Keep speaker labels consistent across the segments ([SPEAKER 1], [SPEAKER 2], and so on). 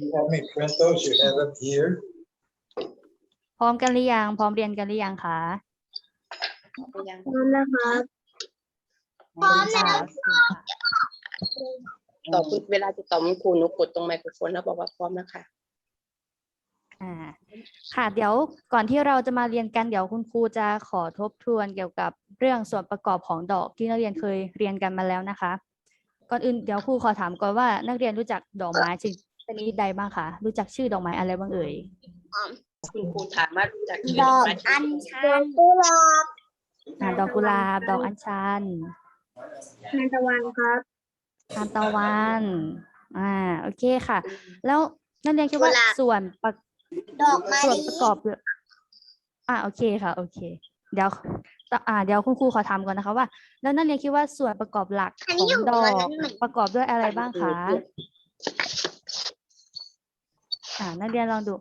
[SPEAKER 1] You have me print those, you have them here.
[SPEAKER 2] พร้อมกันหรือยัง พร้อมเรียนกันหรือยังคะ
[SPEAKER 3] ยัง
[SPEAKER 4] พร้อมนะครับ
[SPEAKER 2] พร้อมแล้ว
[SPEAKER 3] ตอบเวลาจะตอบคุณครูหนูกดตรงไมโครโฟนแล้วบอกว่าพร้อมแล้วค่ะ
[SPEAKER 2] อ่าค่ะเดี๋ยวก่อนที่เราจะมาเรียนกันเดี๋ยวคุณครูจะขอทบทวนเกี่ยวกับเรื่องส่วนประกอบของดอกที่นักเรียนเคยเรียนกันมาแล้วนะคะ ก่อนอื่นเดี๋ยวครูขอถามก่อนว่านักเรียนรู้จักดอกไม้ชนิดใดบ้างคะรู้จักชื่อดอกไม้อะไรบ้างเอ่ย
[SPEAKER 3] คุณครูถามว่ารู้จากชื่อ
[SPEAKER 4] ดอก
[SPEAKER 3] ไหม
[SPEAKER 4] อัญชันกุหลาบ
[SPEAKER 2] อ่าดอกกุหลาบดอกอัญชัน
[SPEAKER 4] ทานตะวันครับ
[SPEAKER 2] ทานตะวันอ่าโอเคค่ะ แล้วนักเรียนคิดว่า
[SPEAKER 4] กุหลาบ
[SPEAKER 2] ส่วนประ
[SPEAKER 4] ดอกมะ
[SPEAKER 2] ส่วน
[SPEAKER 4] ลิ
[SPEAKER 2] ประกอบด้วยอ่าโอเคค่ะ โอเค เดี๋ยวต่ ออ่าเดี๋ยวคุณครูขอถามก่อนนะคะว่า แล้วนักเรียนคิดว่าส่วนประกอบหลัก
[SPEAKER 4] อัน
[SPEAKER 2] ข
[SPEAKER 4] นี้
[SPEAKER 2] อง
[SPEAKER 4] อยู่
[SPEAKER 2] ดอ
[SPEAKER 4] อัน
[SPEAKER 2] ก
[SPEAKER 4] นั้นเหมือน
[SPEAKER 2] ประกอบด้วยอะไรบ้างคะ อ่านักเรียนลองดู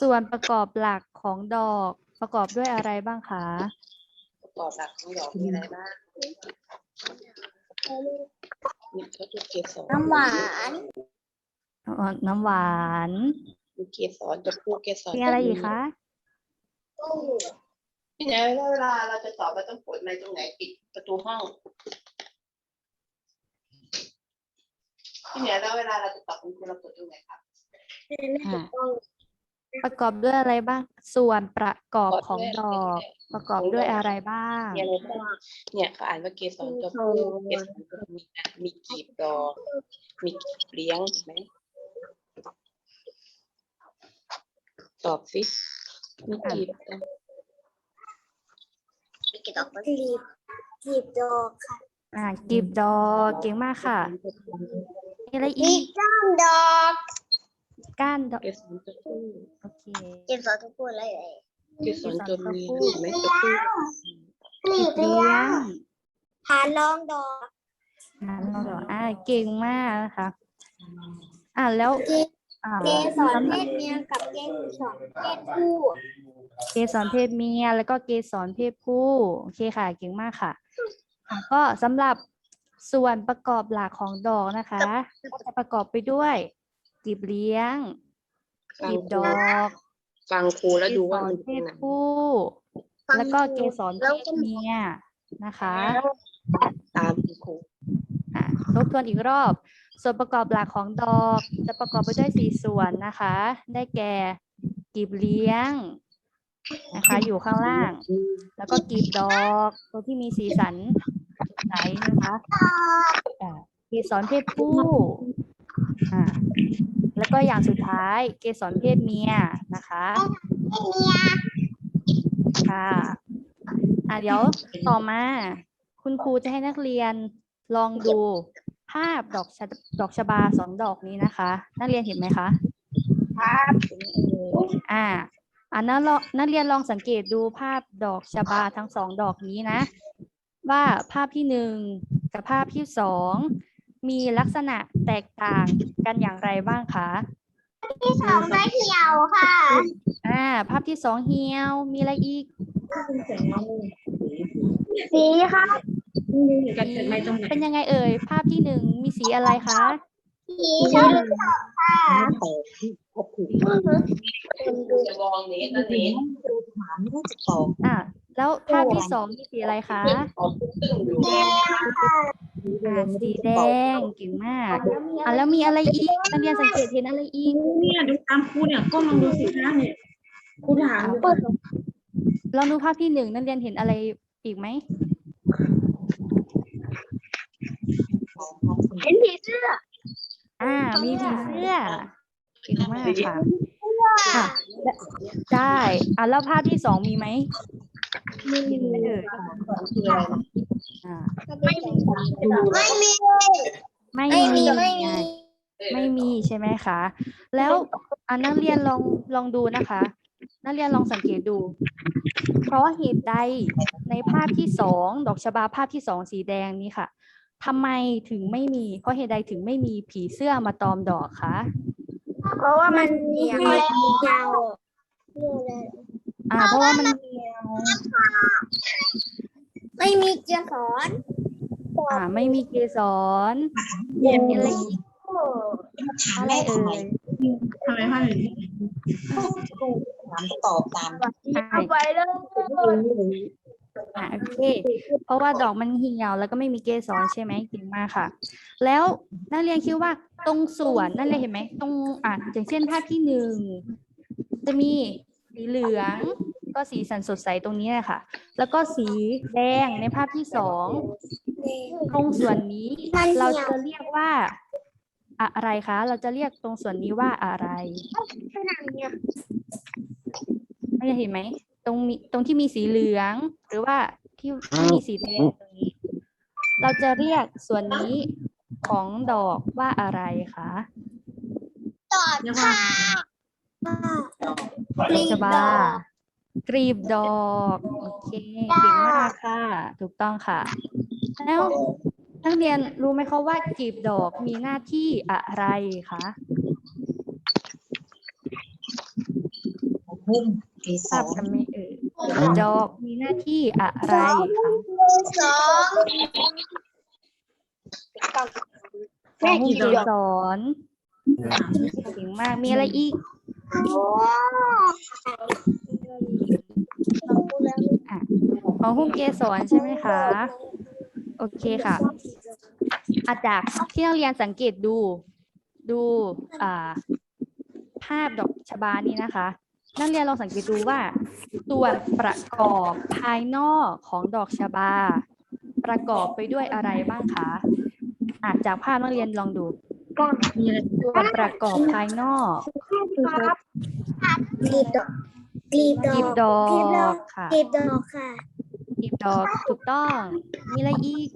[SPEAKER 2] ส่วนประกอบหลักของดอกประกอบด้วยอะไรบ้างคะ
[SPEAKER 3] ประกอบหลักของดอกมีอะไรบ้างมีเขาจะเกสร
[SPEAKER 4] น้ำหวาน
[SPEAKER 2] อ๋อน้ำหวาน
[SPEAKER 3] มีเกสรจะพูดเกสร
[SPEAKER 2] มีอะไรอีกคะ
[SPEAKER 3] พี่ไหนเวลาเราจะตอบเราต้องกดไมค์ตรงไหนปิดประตูห้องพี่ไหนแล้วเวลาเราจะตอบคุณครูเรากดตรงไหนครับ
[SPEAKER 2] อ่า ประกอบด้วยอะไรบ้าง ส่วนประกอบของดอก ประกอบด้วยอะไรบ้าง
[SPEAKER 3] เนี่ยอะไรบ้างเนี่ยเขาอ่านว่าเกสรตัวผู้เกสรตัวเมียมีกีบดอก มีกีบเลี้ยงเห็นไหม ตอบสิมีกีบดอก
[SPEAKER 4] กีบดอกกีบกีบดอกค่ะ
[SPEAKER 2] อ่ากีบดอกเก่งมากค่ะมีอะไร
[SPEAKER 4] มี
[SPEAKER 2] อีก
[SPEAKER 4] ก้านดอก
[SPEAKER 2] ก้านดอก
[SPEAKER 3] เกสรตัวผู้
[SPEAKER 2] โอเค
[SPEAKER 4] เก็บสองทุกคนเลย
[SPEAKER 3] เกสรตัวเมียเห็นไหมตัวผู้
[SPEAKER 4] นี่
[SPEAKER 2] เลี้ยง
[SPEAKER 4] หาลองดอก
[SPEAKER 2] อ่าแล้วเหรออ่าเก่งมากนะคะอ่าแล้วอ่า
[SPEAKER 4] เกสรเพศเมียกับเกสรเพศผู้
[SPEAKER 2] เกสรเพศเมียแล้วก็เกสรเพศผู้โอเคค่ะเก่งมากค่ะอะก็สำหรับส่วนประกอบหลักของดอกนะคะก็จะประกอบไปด้วยกีบเลี้ยง
[SPEAKER 3] ฟัง
[SPEAKER 2] กีบ
[SPEAKER 3] ค
[SPEAKER 2] ด
[SPEAKER 3] รู
[SPEAKER 2] อก
[SPEAKER 3] ฟังครูแล้วดู
[SPEAKER 2] เก
[SPEAKER 3] ว่า
[SPEAKER 2] ส
[SPEAKER 3] มั
[SPEAKER 2] ร
[SPEAKER 3] น
[SPEAKER 2] เพ
[SPEAKER 3] เป็น
[SPEAKER 2] ศ
[SPEAKER 3] ไหน
[SPEAKER 2] ผู้ แล้วก็เกสรเพศเมียนะคะ
[SPEAKER 3] ตามคุณครู
[SPEAKER 2] อะทบทวนอีกรอบ ส่วนประกอบหลักของดอกจะประกอบไปด้วยสี่ส่วนนะคะ ได้แก่กีบเลี้ยงนะคะ อยู่ข้างล่าง แล้วก็กีบดอกตัวที่มีสีสันสดใสนะคะอ่าเกสรเพศผู้อ่าแล้วก็อย่างสุดท้ายเกสรเพศเมียนะคะค่ะอะเดี๋ยวต่อมา คุณครูจะให้นักเรียนลองดูาพดอกชะดอกชบาสองดอกนี้นะคะ นักเรียนเห็นไหมคะครับอ่าอ่านักลองนักเรียนลองสังเกตดูภาพดอกชบาทั้งสองดอกนี้นะ ว่าภาพที่หนึ่งกับภาพที่สองมีลักษณะแตกต่างกันอย่างไรบ้างคะ
[SPEAKER 4] ที่สองไม่เหี่ยวค่ะ
[SPEAKER 2] อ่า ภาพที่สองเหี่ยว มีอะไรอีก
[SPEAKER 4] สีค่ะ
[SPEAKER 2] เป็นยังไงเอ่ย ภาพที่หนึ่งมีสีอะไรคะ
[SPEAKER 4] สีชมพูค่ะ
[SPEAKER 3] จะมองเน้นนะเน้น
[SPEAKER 2] อ่าแล้วภาพที่สองมีสีอะไรคะ
[SPEAKER 3] ออกตึ้งอยู่
[SPEAKER 4] แดงค่ะ
[SPEAKER 2] อ่าสีแดงเก่งมากอ่าแล้วมีอะไรอีกนักเรียนสังเกตเห็นอะไรอีก
[SPEAKER 5] เนี่ยดูตามครูเนี่ยก้มลองดูสิคะเนี่ยครูถามดูก่อน
[SPEAKER 2] ลองดูภาพที่หนึ่งนักเรียนเห็นอะไรอีกไหม
[SPEAKER 4] เห็นผีเสื้อ
[SPEAKER 2] อ่า มีผีเสื้อเก่งมากค่ะค่ะ ได้อ่าแล้วภาพที่สองมีไหมเห็นไหมเอ่ยอ่า
[SPEAKER 4] ไม่มีไม่มี
[SPEAKER 2] ไม่
[SPEAKER 4] ไม่มี
[SPEAKER 2] มี
[SPEAKER 4] ไม่มี
[SPEAKER 2] ไงไม่มีใช่ไหมคะ แล้วอ่านักเรียนลองลองดูนะคะ นักเรียนลองสังเกตดู เพราะเหตุใดในภาพที่สองดอกชบาภาพที่สองสีแดงนี้ค่ะ ทำไมถึงไม่มี เพราะเหตุใดถึงไม่มีผีเสื้อมาตอมดอกคะ
[SPEAKER 4] เพราะว่ามันเหนียวเยาว
[SPEAKER 2] อ่าเพราะว่ามัน
[SPEAKER 4] ไม่มีเกสร
[SPEAKER 2] อ่า ไม่มีเกสร
[SPEAKER 5] เรียน
[SPEAKER 2] มีอะไรอีกอะไรเอ่ย
[SPEAKER 5] ทำไมคะถึง
[SPEAKER 6] ถามตอบตาม
[SPEAKER 2] ใช่
[SPEAKER 4] ไปเลย
[SPEAKER 2] อ่าโอเค เพราะว่าดอกมันเหี่ยวแล้วก็ไม่มีเกสรใช่ไหมเก่งมากค่ะ แล้วนักเรียนคิดว่าตรงส่วนนั่นเลยเห็นไหมตรงอ่าอย่างเช่นภาพที่หนึ่งจะมีสีเหลืองก็สีสันสดใสตรงนี้เลยค่ะ แล้วก็สีแดงในภาพที่สองตรงส่วนนี้เราจะเรียกว่า อะไรคะ เราจะเรียกตรงส่วนนี้ว่าอะไร
[SPEAKER 4] ขนาดเนี้ย
[SPEAKER 2] ไม่ได้เห็นไหม ตรงมีตรงที่มีสีเหลือง หรือว่าที่ที่มีสีแดงตรงนี้ เราจะเรียกส่วนนี้ของดอกว่าอะไรคะ
[SPEAKER 4] ต่อ
[SPEAKER 5] เรียกว่า
[SPEAKER 2] ดอกชบากรีบดอกโอเคเก่งมากค่ะ ถูกต้องค่ะ แล้วนักเรียนรู้ไหมคะว่ากรีบดอกมีหน้าที่อะไรคะ
[SPEAKER 6] หุ้ม เกส
[SPEAKER 2] ทราบ
[SPEAKER 6] ร
[SPEAKER 2] กันไหมเอ่ยกรีบดอกมีหน้าที่อะไรคะ
[SPEAKER 4] สอง
[SPEAKER 2] ของหุ้มเกสรเก่งมากมีอะไรอีกของหุ้มเกสรใช่ไหมคะ โอเคค่ะอาจากที่นักเรียนสังเกตดูดูอ่าภาพดอกชบานี้นะคะ นักเรียนลองสังเกตดูว่า ส่วนประกอบภายนอกของดอกชบา ประกอบไปด้วยอะไรบ้างคะอะจากภาพนักเรียนลองดู
[SPEAKER 5] มีอะไร
[SPEAKER 2] ส่วนประกอบภายนอก
[SPEAKER 4] กลีบดอกกลีบดอ
[SPEAKER 2] กกลีบด
[SPEAKER 4] อก
[SPEAKER 2] กค่ะ
[SPEAKER 4] กลีบดอกค่ะ
[SPEAKER 2] กลีบดอกถูกต้อง มีอะไรอีก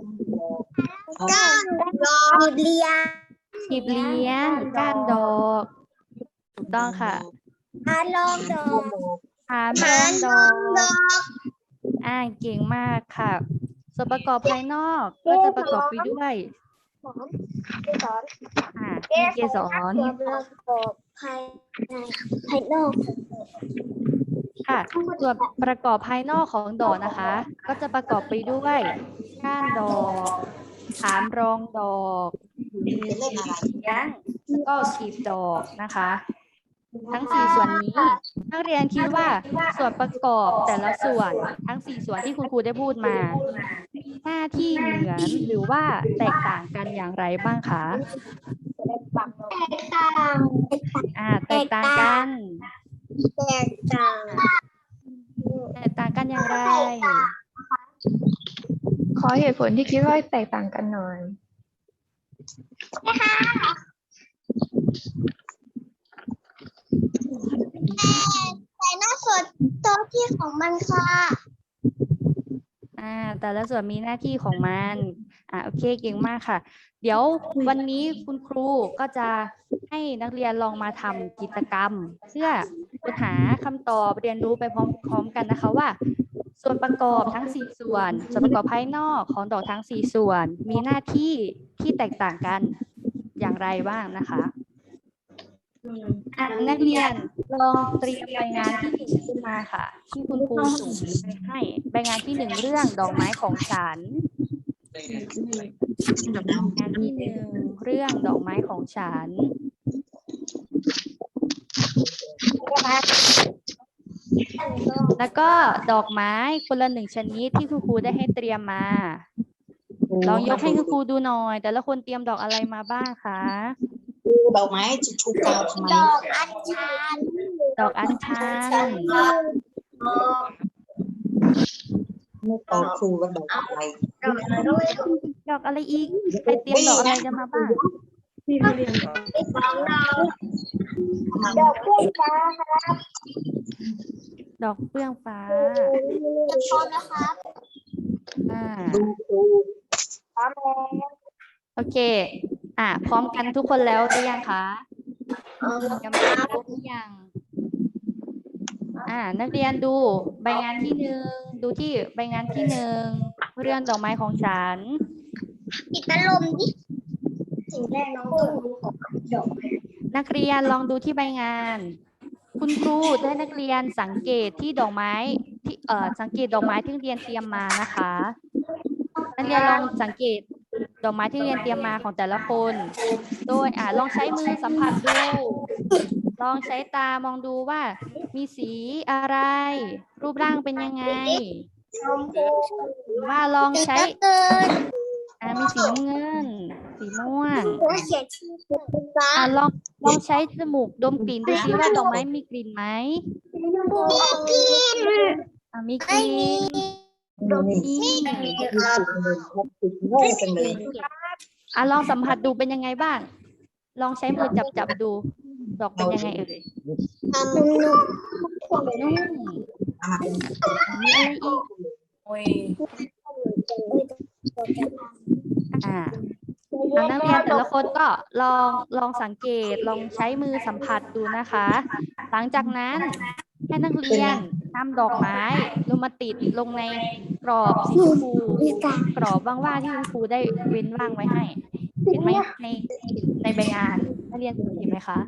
[SPEAKER 4] ก้านดอกกลีบเลีย
[SPEAKER 2] กลีบเลี้ยงก้านดอก ถูกต้องค่ะ
[SPEAKER 4] อาลองดอก
[SPEAKER 2] หามรองดอก อ่าเก่งมากค่ะ ส่วนประกอบภายนอกก็จะประกอบไปด้วย
[SPEAKER 4] หอมเกสร
[SPEAKER 2] อ่ามีเกสร
[SPEAKER 4] ตัวประกอบภายในภายนอก
[SPEAKER 2] ค่ะ ส่วนประกอบภายนอกของดอกนะคะ ก็จะประกอบไปด้วยก้านดอกหามรองดอกมีเลี้ยงแล้วก็ขีบดอกนะคะ ทั้งสี่ส่วนนี้นักเรียนคิดว่าส่วนประกอบแต่ละส่วนทั้งสี่ส่วนที่คุณครูได้พูดมามีหน้าที่เหมือนหรือว่าแตกต่างกันอย่างไรบ้างคะ
[SPEAKER 4] แตกต่าง
[SPEAKER 2] อ่าแตกต่างกัน
[SPEAKER 4] แตกต่าง
[SPEAKER 2] แตกต่างกันอย่างไร
[SPEAKER 7] ขอเหตุผลที่คิดว่าแตกต่างกันหน่อย
[SPEAKER 4] แต่หน้าสดตัวที่ของมันค่ะ
[SPEAKER 2] อ่าแต่ละส่วนมีหน้าที่ของมันอ่าโอเคเก่งมากค่ะ เดี๋ยววันนี้คุณครูก็จะให้นักเรียนลองมาทำกิจกรรม เพื่อค้นหาคำตอบเรียนรู้ไปพร้อมๆกันนะคะว่า ส่วนประกอบทั้งสี่ส่วน ส่วนประกอบภายนอกของดอกทั้งสี่ส่วน มีหน้าที่ที่แตกต่างกันอย่างไรบ้างนะคะ อะนักเรียนลองเตรียมใบงานที่หนึ่งขึ้นมาค่ะ ที่คุณครูส่งไปให้ใบงานที่หนึ่งเรื่องดอกไม้ของฉันงานที่หนึ่งเรื่องดอกไม้ของฉันแล้วก็ดอกไม้คนละหนึ่งชนิดที่คุณครูได้ให้เตรียมมาลองยกให้คุณครูดูหน่อย แต่ละคนเตรียมดอกอะไรมาบ้างคะ
[SPEAKER 6] ดอกไม้จะชูกาวทำไม
[SPEAKER 4] ดอกอัญชัน
[SPEAKER 2] ดอกอัญชัน
[SPEAKER 6] ไม่ตอบครูว่าดอกอะไร
[SPEAKER 4] ดอกด้วย
[SPEAKER 2] ดอกอะไรอีกใครเตรียมดอกอะไรกันมาบ้าง
[SPEAKER 5] ที่เขาเรียน
[SPEAKER 4] ที่สองดอกดอกเพื่อนฟ้าครับ
[SPEAKER 2] ดอกเฟื่องฟ้า
[SPEAKER 4] จะพร้อมนะครับ
[SPEAKER 2] อ่า
[SPEAKER 6] ดูครู
[SPEAKER 4] พร้อมแล้ว
[SPEAKER 2] โอเค อ่าพร้อมกันทุกคนแล้วหรือยังคะยังไม่ครบหรือยัง อ่า นักเรียนดูใบงานที่หนึ่งดูที่ใบงานที่หนึ่งเรื่องดอกไม้ของฉัน
[SPEAKER 4] ปิดพัดลมดิสิ่งแรกน้องต้องรู้ของดอก
[SPEAKER 2] นักเรียนลองดูที่ใบงาน คุณครูจะให้นักเรียนสังเกตที่ดอกไม้ที่เอ่อสังเกตดอกไม้ที่นักเรียนเตรียมมานะคะ นักเรียนลองสังเกต ดอกไม้ที่เรียนเตรียมมาของแต่ละคน โดยอ่าลองใช้มือสัมผัสดู ลองใช้ตามองดูว่า มีสีอะไร รูปร่างเป็นยังไงว่าลองใช้
[SPEAKER 4] เกิน
[SPEAKER 2] อ่ามีสีน้ำเงิน สีม่วง
[SPEAKER 4] หัวเขียนชื่อฟ้า
[SPEAKER 2] อ่าลองลองใช้จมูกดมกลิ่นดูซิว่าดอกไม้มีกลิ่นไหม
[SPEAKER 4] บูกิน
[SPEAKER 2] อ่ามีก
[SPEAKER 4] ไม่
[SPEAKER 2] ลิ่
[SPEAKER 4] มี
[SPEAKER 2] น
[SPEAKER 6] มี
[SPEAKER 2] มี
[SPEAKER 6] มีสุดเลยครับสุดโง่จังเลย
[SPEAKER 2] อะลองสัมผัสดูเป็นยังไงบ้าง ลองใช้มือจับจับดู ดอกเป็นยังไงเอ่ย
[SPEAKER 4] นุ่ม
[SPEAKER 2] นุ่ม
[SPEAKER 6] เอามาเป็น
[SPEAKER 2] มีอะไรอีกอ่าอ่านักเรียนแต่ละคนก็ลองลองสังเกตลองใช้มือสัมผัสดูนะคะ หลังจากนั้นให้นักเรียน นำดอกไม้ลงมาติดลงในกรอบสีชมพู
[SPEAKER 4] ๆมีการ
[SPEAKER 2] กรอบว่างๆที่คุณครูได้เว้นว่างไว้ให้ เห็นไหมในในใบงานนักเรียนเห็นไหมคะ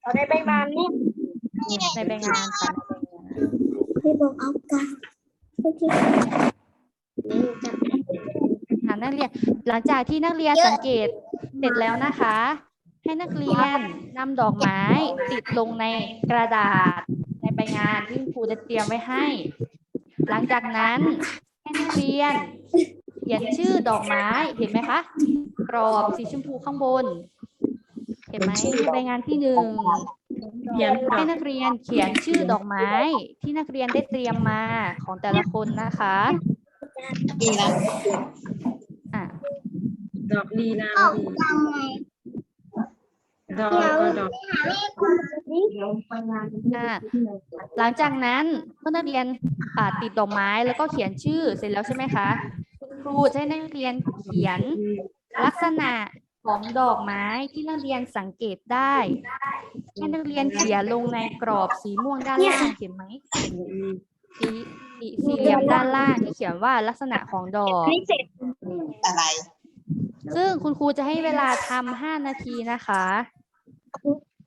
[SPEAKER 4] เราได้ใบานนี่
[SPEAKER 2] ในใบงานค่ะ
[SPEAKER 4] ไม่บอกเอากันโอเค
[SPEAKER 2] อ่านักเรียนหลังจากที่นักเรียนสังเกตเสร็จแล้วนะคะ ให้นักเรียนนำดอกไม้ติดลงในกระดาษ ในใบงานที่ครูจะเตรียมไว้ให้ หลังจากนั้นให้นักเรียนเขียนชื่อดอกไม้เห็นไหมคะ กรอบสีชมพูข้างบน เห็นไหมในใบงานที่หนึ่งให้นักเรียนเขียนชื่อดอกไม้ ที่นักเรียนได้เตรียมมาของแต่ละคนนะคะ
[SPEAKER 6] ดีนะ
[SPEAKER 2] อะ
[SPEAKER 5] ดอกลีลา
[SPEAKER 4] ออก
[SPEAKER 5] ดี
[SPEAKER 4] ทำไง
[SPEAKER 5] ดอกก็ดอก
[SPEAKER 2] อะหลังจากนั้นเมื่อนักเรียนอ่าติดดอกไม้แล้วก็เขียนชื่อเสร็จแล้วใช่ไหมคะคุณครูจะให้นักเรียนเขียนลักษณะของดอกไม้ที่นักเรียนสังเกตได้ให้นักเรียนเขียนลงในกรอบสีม่วงด้านล่างเห็นไหมสีสีสี่เหลี่ยมด้านล่างที่เขียนว่าลักษณะของดอก
[SPEAKER 6] อะไร
[SPEAKER 2] ซึ่งคุณครูจะให้เวลาทำห้านาทีนะคะ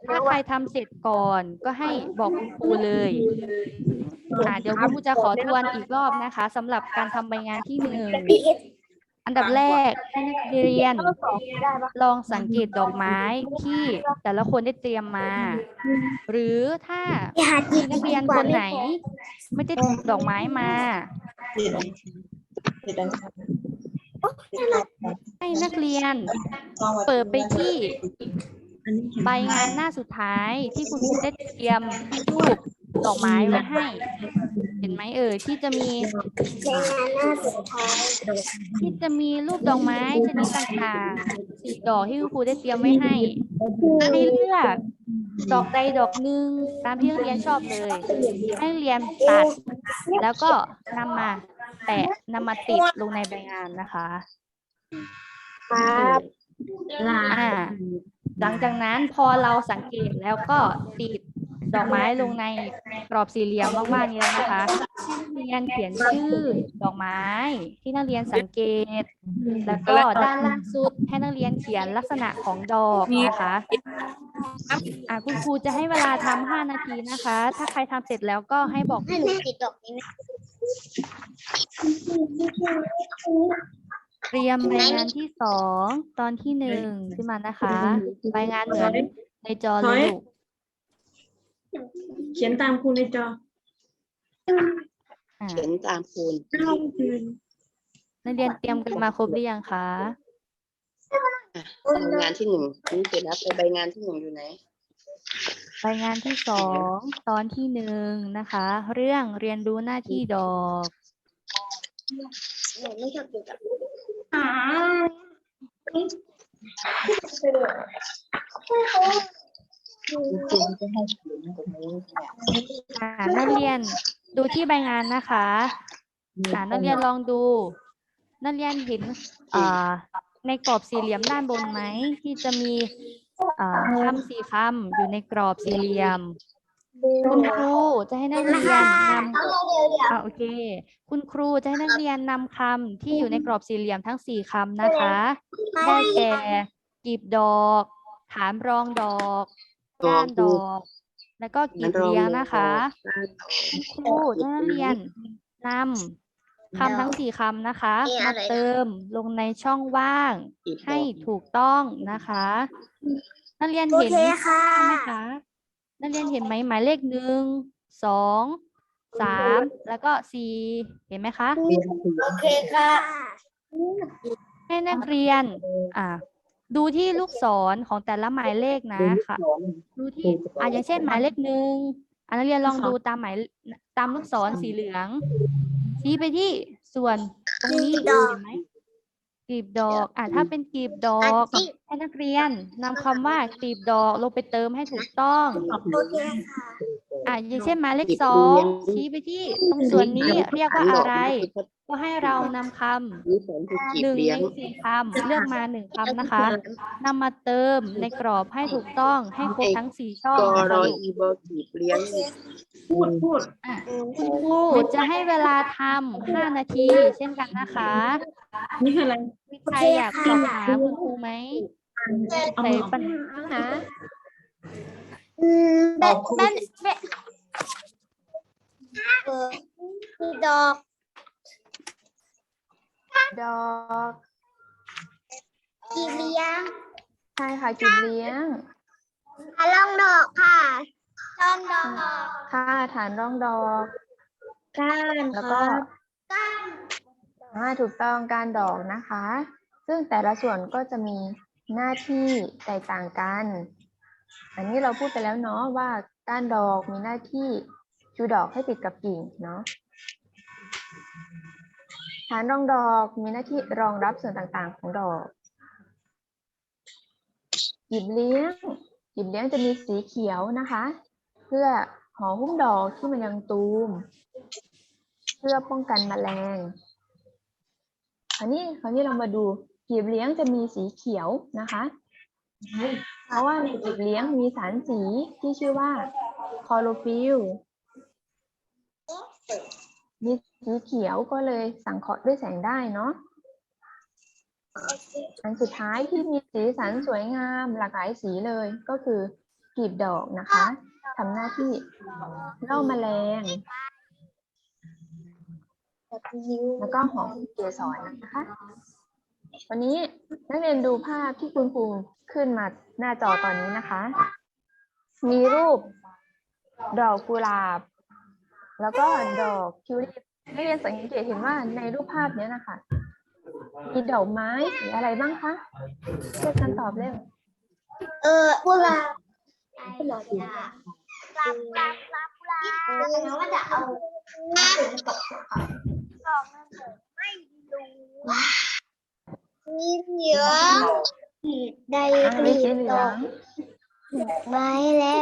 [SPEAKER 2] ถ้าใครทำเสร็จก่อนก็ให้บอกคุณครูเลยอ่าเดี๋ยวคุณครูจะขอทวนอีกรอบนะคะสำหรับการทำใบงานที่หนึ่ง อันดับแรกให้นักเรียน ลองสังเกตดอกไม้ที่แต่ละคนได้เตรียมมา หรือถ้ามีนักเรียนคนไหน ไม่ได้ดอกไม้มา ให้นักเรียนเปิดไปที่ ใบงานหน้าสุดท้ายที่คุณครูได้เตรียมรูปดอกไม้ไว้ให้ เห็นไหมเอ่ยที่จะมี
[SPEAKER 4] ในงานหน้าสุดท้าย
[SPEAKER 2] ที่จะมีรูปดอกไม้ชนิดต่างๆสีดอกที่คุณครูได้เตรียมไว้ให้ให้เลือกดอกใดดอกหนึ่งตามที่นักเรียนชอบเลยให้นักเรียนตัด แล้วก็นำมาแปะนำมาติดลงในใบงานนะคะ
[SPEAKER 4] ครับ
[SPEAKER 5] ลา
[SPEAKER 2] อ่า หลังจากนั้นพอเราสังเกตแล้วก็ติดดอกไม้ลงในกรอบสี่เหลี่ยมว่างๆนี้แล้วนะคะนักเรียนเขียนชื่อดอกไม้ที่นักเรียนสังเกต แล้วก็ด้านล่างสุดให้นักเรียนเขียนลักษณะของดอกนะคะอ่าคุณครูจะให้เวลาทำห้านาทีนะคะ ถ้าใครทำเสร็จแล้วก็ให้บอก
[SPEAKER 4] ให้หนูติดดอกนี้นะ
[SPEAKER 2] เตรียมรายงานที่สองตอนที่หนึ่งขึ้นมานะคะ รายงานเหมือนในจอเลยลูก
[SPEAKER 5] เขียนตามครูในจอ
[SPEAKER 2] อ่า
[SPEAKER 3] เขียนตามคูณ
[SPEAKER 2] นักเรียนเตรียมกันมาครบหรือยังคะ
[SPEAKER 3] ใบงานที่หนึ่งนี่เสร็จแล้วไปใบงานที่หนึ่งอยู่ไหน
[SPEAKER 2] รายงานที่สองตอนที่หนึ่งนะคะ เรื่องเรียนรู้หน้าที่ดอก
[SPEAKER 4] หนูไม่ชอบติดดอก
[SPEAKER 6] จริงจะให้เขียนตรงนี้เนี่ย
[SPEAKER 2] อ่านักเรียนดูที่ใบงานนะคะอ่านักเรียนลองดู นักเรียนเห็นอ่าในกรอบสี่เหลี่ยมด้านบนไหมที่จะมีอ่าคำสี่คำอยู่ในกรอบสี่เหลี่ยม คุณครูจะให้นักเรียนนำ
[SPEAKER 4] อ่า
[SPEAKER 2] โอเค คุณครูจะให้นักเรียนนำคำที่อยู่ในกรอบสี่เหลี่ยมทั้งสี่คำนะคะ ได้แก่กีบดอกฐานรองดอกก้านดอก แล้วก็กีบเลี้ยงนะคะ คุณครูจะให้นักเรียนนำคำทั้งสี่คำนะคะมาเติมลงในช่องว่างให้ถูกต้องนะคะ นักเรียนเห็นไหมคะ นักเรียนเห็นไหมหมายเลขหนึ่งสองสามแล้วก็สี่เห็นไหมคะ
[SPEAKER 4] โอเคค่ะ
[SPEAKER 2] ให้นักเรียน อ่า ดูที่ลูกศรของแต่ละหมายเลขนะค่ะ ดูที่อ่าอย่างเช่นหมายเลขหนึ่งอ่านักเรียนลองดูตามหมายตามลูกศรสีเหลือง ชี้ไปที่ส่วนตรงนี้
[SPEAKER 4] กลีบดอก
[SPEAKER 2] เห็นไหม กลีบดอกอ่าถ้าเป็นกลีบดอก
[SPEAKER 4] อันที่
[SPEAKER 2] ให้นักเรียนนำคำว่ากลีบดอกลงไปเติมให้ถูกต้อง
[SPEAKER 4] โอเคค่ะ
[SPEAKER 2] อ่าอย่างเช่นหมายเลข
[SPEAKER 3] กลีบ
[SPEAKER 2] สอง
[SPEAKER 3] เลี้ยง
[SPEAKER 2] ชี้ไปที่ตรงส่วนนี้เรียกว่าอะไร ก็ให้เรานำคำ
[SPEAKER 3] นี่สอนคือกี
[SPEAKER 2] ห
[SPEAKER 3] บ
[SPEAKER 2] นึ่ง
[SPEAKER 3] เลี้ย
[SPEAKER 2] ใน
[SPEAKER 3] ง
[SPEAKER 2] สี่คำเลือกมาหนึ่งคำนะคะนำมาเติมในกรอบให้ถูกต้องให้ครบทั้งสี่ช่อง
[SPEAKER 3] กอ
[SPEAKER 2] นะ
[SPEAKER 3] ร
[SPEAKER 2] คะ
[SPEAKER 3] อ
[SPEAKER 2] ลูก
[SPEAKER 3] อีบอกีบเลี้ยง
[SPEAKER 5] พูดพูด
[SPEAKER 2] อะคุณครูจะให้เวลาทำห้านาที เช่นกันนะคะ
[SPEAKER 5] นี่คืออะไร
[SPEAKER 2] มีใครอยากสอบถามคุณครูไหมใครปัญหา
[SPEAKER 4] อืมแบบแบบแบบเออมีดอก
[SPEAKER 7] ดอก
[SPEAKER 4] กีบเลี้ยง
[SPEAKER 7] ใช่ค่ะกีบเลี้ยง
[SPEAKER 4] อะลองดอกค่ะ ลองดอก
[SPEAKER 7] ค่ะฐานรองดอก
[SPEAKER 4] ก้าน
[SPEAKER 7] แล้วก็
[SPEAKER 4] ก้าน
[SPEAKER 7] อ่าถูกต้องการดอกนะคะ ซึ่งแต่ละส่วนก็จะมีหน้าที่แตกต่างกัน อันนี้เราพูดไปแล้วเนาะว่าก้านดอกมีหน้าที่ชูดอกให้ติดกับกิ่งเนาะฐานรองดอกมีหน้าที่รองรับส่วนต่างๆของดอกหยิบเลี้ยงหยิบเลี้ยงจะมีสีเขียวนะคะ เพื่อห่อหุ้มดอกที่มันยังตูม เพื่อป้องกันแมลงคราวนี้คราวนี้เรามาดูกีบเลี้ยงจะมีสีเขียวนะคะ เพราะว่าในกีบเลี้ยงมีสารสีที่ชื่อว่าคลอโรฟิลล์มีสีเขียวก็เลยสังเคราะห์ด้วยแสงได้เนาะอันสุดท้ายที่มีสีสันสวยงามหลากหลายสีเลยก็คือกลีบดอกนะคะ ทำหน้าที่ล่อแมลง แล้วก็หอมเกสรนะคะ วันนี้นักเรียนดูภาพที่คุณครูขึ้นมาหน้าจอตอนนี้นะคะ มีรูป ดอกกุหลาบ แล้วก็ดอกทิวลิปนักเรียนสังเกตเห็นว่าในรูปภาพเนี้ยนะคะมีดอกไม้สีอะไรบ้างคะช่วยกันตอบเร็ว
[SPEAKER 4] เออกุหลาบ กุหลาบกุหลาบกุหลาบกุหลาบกุหลาบคือว่าจะเอาดอกนั่นเถอะไม่รู้มีเหลืองขีดใด
[SPEAKER 7] อะ
[SPEAKER 4] ก
[SPEAKER 7] มี
[SPEAKER 4] ลี
[SPEAKER 7] สี
[SPEAKER 4] บ
[SPEAKER 7] เหลื
[SPEAKER 4] ด
[SPEAKER 7] อ
[SPEAKER 4] องกไม้และ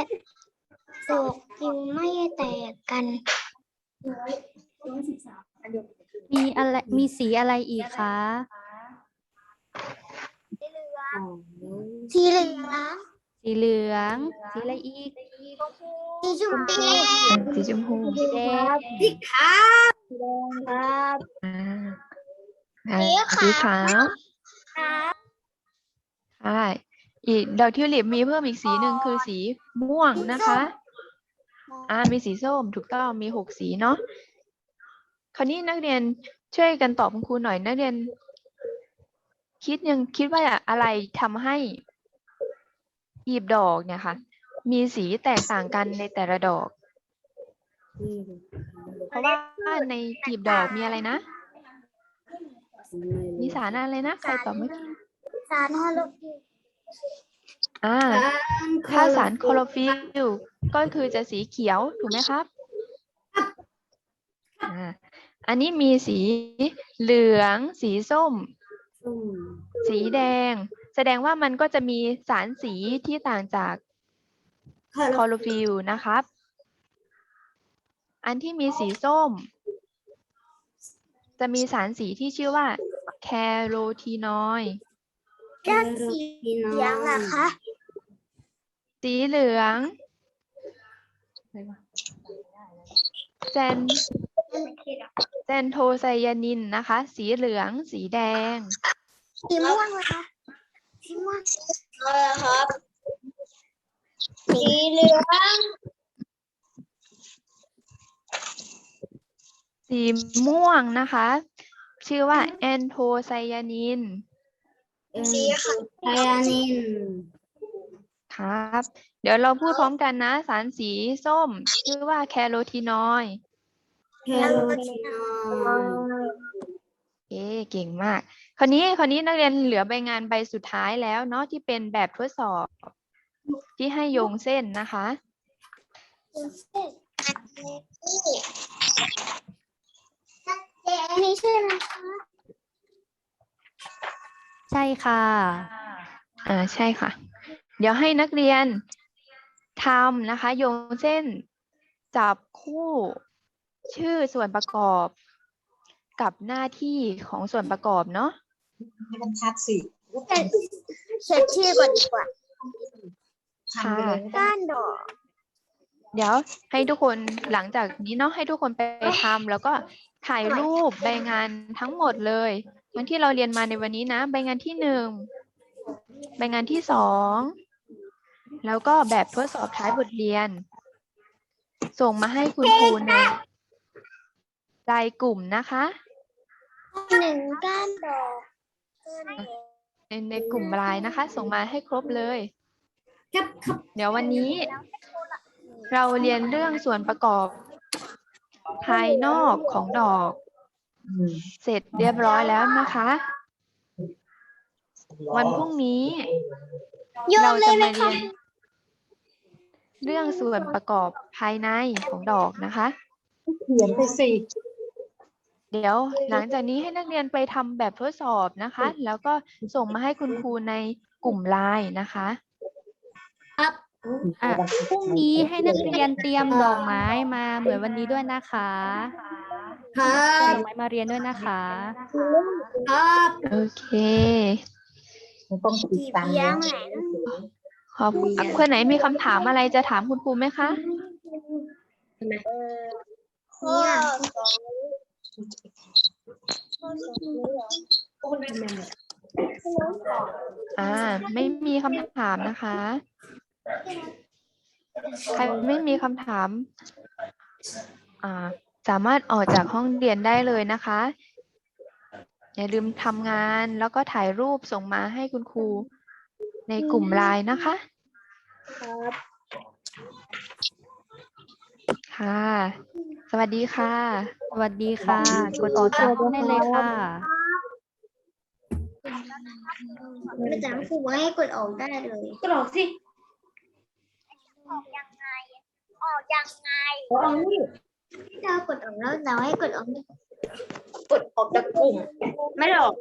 [SPEAKER 4] ดอกจึงไม่แตกกัน
[SPEAKER 2] มีอะไรมีสีอะไรอีกคะ
[SPEAKER 4] สีเหลือง
[SPEAKER 2] สีเหลือง สีอะไรอีก
[SPEAKER 4] สีชมพู
[SPEAKER 7] อะสีชมพู
[SPEAKER 2] สีแดง
[SPEAKER 4] สีขาวครับ
[SPEAKER 7] อ่าอะ
[SPEAKER 4] สี
[SPEAKER 7] สี
[SPEAKER 4] ขาว
[SPEAKER 7] ขาว
[SPEAKER 4] ครับ
[SPEAKER 7] ใช่อีกดอกทิวลิปมีเพิ่มอีกสีหนึ่งคือสีม่วงนะคะ อ่ามีสีส้มถูกต้องมีหกสีเนาะคราวนี้นักเรียนช่วยกันตอบคุณครูหน่อยนักเรียน คิดยังคิดว่าอะไรทำให้ หยีบดอกเนี่ยค่ะ มีสีแตกต่างกันในแต่ละดอกเพราะว่าในกลีบดอกมีอะไรนะ มีสารอะไรนะใครตอบเมื่อกี้
[SPEAKER 4] สารฮอลโลจี
[SPEAKER 7] อ่า ถ้าสารคลอโรฟิลล์ก็คือจะสีเขียวถูกไหมครับอ่าอันนี้มีสีเหลือง สีส้ม สีแดง แสดงว่ามันก็จะมีสารสีที่ต่างจากคลอโรฟิลล์นะครับ อันที่มีสีส้ม จะมีสารสีที่ชื่อว่าแคโรทีนอยด์
[SPEAKER 4] ก็สีเหลืองอะคะ
[SPEAKER 7] สีเหลืองเซนเซนโทไซยานินนะคะ สีเหลือง สีแดง
[SPEAKER 4] สีม่วงนะคะ สีม่วงเออครับสีเหลือง
[SPEAKER 7] สีม่วงนะคะ ชื่อว่าแอนโทไซยานิน
[SPEAKER 4] สีค่ะไทยานิน
[SPEAKER 7] ครับ เดี๋ยวเราพูดพร้อมกันนะ สารสีส้ม ชื่อว่าแคโรทีนอยด์
[SPEAKER 4] แคโรทีนอยด์
[SPEAKER 7] เอ๊เก่งมาก คราวนี้คราวนี้นักเรียนเหลือใบงานใบสุดท้ายแล้วเนาะที่เป็นแบบทดสอบ ที่ให้โยงเส้นนะคะ
[SPEAKER 4] อันนี้ใช่ไหมคะ
[SPEAKER 2] ใช่ค่ะ
[SPEAKER 7] อ่าใช่ค่ะ เดี๋ยวให้นักเรียนทำนะคะ โยงเส้นจับคู่ ชื่อส่วนประกอบ กับหน้าที่ของส่วนประกอบเนาะ
[SPEAKER 6] ให้มันชัดสิ
[SPEAKER 4] เช็ดชื่อก่อนดีกว่า
[SPEAKER 6] ทำไปเลยก็ได้
[SPEAKER 4] ก้านดอก
[SPEAKER 7] เดี๋ยวให้ทุกคนหลังจากนี้เนาะให้ทุกคนไปทำแล้วก็ถ่ายรูปใบงานทั้งหมดเลยทั้งที่เราเรียนมาในวันนี้นะ ใบงานที่หนึ่งใบงานที่สองแล้วก็แบบทดสอบท้ายบทเรียน ส่งมาให้คุณครูในรายกลุ่มนะคะ
[SPEAKER 4] หนึ่งก้านดอก
[SPEAKER 7] ในในกลุ่มไลน์นะคะ ส่งมาให้ครบเลย
[SPEAKER 4] ครับครับ
[SPEAKER 7] เดี๋ยววันนี้ เราเรียนเรื่องส่วนประกอบ ภายนอกของดอก
[SPEAKER 6] อืม
[SPEAKER 7] เสร็จเรียบร้อยแล้วนะคะ วันพรุ่งนี้
[SPEAKER 4] โย
[SPEAKER 7] เรา
[SPEAKER 4] นเล
[SPEAKER 7] จะ
[SPEAKER 4] ยไหม
[SPEAKER 7] มาเรี
[SPEAKER 4] คะ
[SPEAKER 7] ยน เรื่องส่วนประกอบภายในของดอกนะคะ
[SPEAKER 6] เขียนไปสิ
[SPEAKER 7] เดี๋ยวหลังจากนี้ให้นักเรียนไปทำแบบทดสอบนะคะ แล้วก็ส่งมาให้คุณครูในกลุ่มไลน์นะคะ
[SPEAKER 2] อะพรุ่งนี้ให้นักเรียนเตรียมดอกไม้มาเหมือนวันนี้ด้วยนะคะ
[SPEAKER 4] ครั
[SPEAKER 2] เตรีย
[SPEAKER 4] บ
[SPEAKER 2] มดอกไม้มาเรียนด้วยนะคะ
[SPEAKER 4] ครับ
[SPEAKER 7] โอเค
[SPEAKER 6] มันต้องติดตาม
[SPEAKER 4] เสียงไหน
[SPEAKER 7] ขอบอะคนไหนมีคำถามอะไรจะถามคุณครูไหมคะ
[SPEAKER 4] ข้อสอง
[SPEAKER 7] อ่า ไม่มีคำถามนะคะ ใครไม่มีคำถาม อ่า สามารถออกจากห้องเรียนได้เลยนะคะ อย่าลืมทำงานแล้วก็ถ่ายรูปส่งมาให้คุณครูในกลุ่มไลน์นะคะ ค่ะ สวัสดีค่ะ
[SPEAKER 2] สวัสดีค่ะ กดออกจากห้องได้เลยค่ะ
[SPEAKER 4] อาจารย์ครูบอกให้กดออกได้เลย
[SPEAKER 5] กรอกสิ
[SPEAKER 4] ออกยังไง ออกยังไง
[SPEAKER 5] กรอกนี่
[SPEAKER 4] เรากดออกแล้วเราให้กดออก
[SPEAKER 3] กดออกจากกลุ่ม
[SPEAKER 5] ไม่หรอก